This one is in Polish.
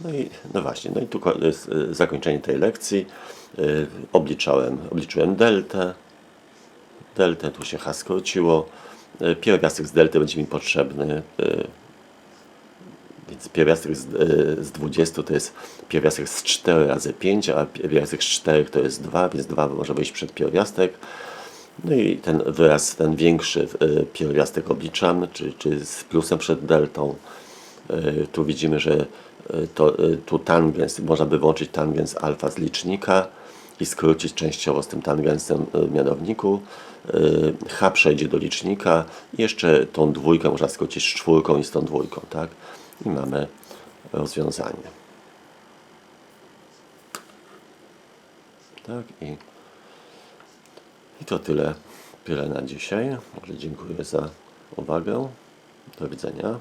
No i no właśnie, no i tu y, zakończenie tej lekcji. Y, Obliczałem, obliczyłem deltę. Deltę tu się H skróciło. Y, Pierwiastek z delty będzie mi potrzebny. Więc pierwiastek z, z 20 to jest pierwiastek z 4 razy 5, a pierwiastek z 4 to jest 2, więc 2 może wyjść przed pierwiastek. No i ten wyraz, ten większy pierwiastek obliczamy, czy, czy z plusem przed deltą. Y, Tu widzimy, że y, to, y, tu tangens, można by włączyć tangens alfa z licznika i skrócić częściowo z tym tangensem w mianowniku. H przejdzie do licznika i jeszcze tą dwójkę można skrócić z czwórką i z tą dwójką, tak? I mamy rozwiązanie. Tak i i to tyle, tyle na dzisiaj. Może dziękuję za uwagę. Do widzenia.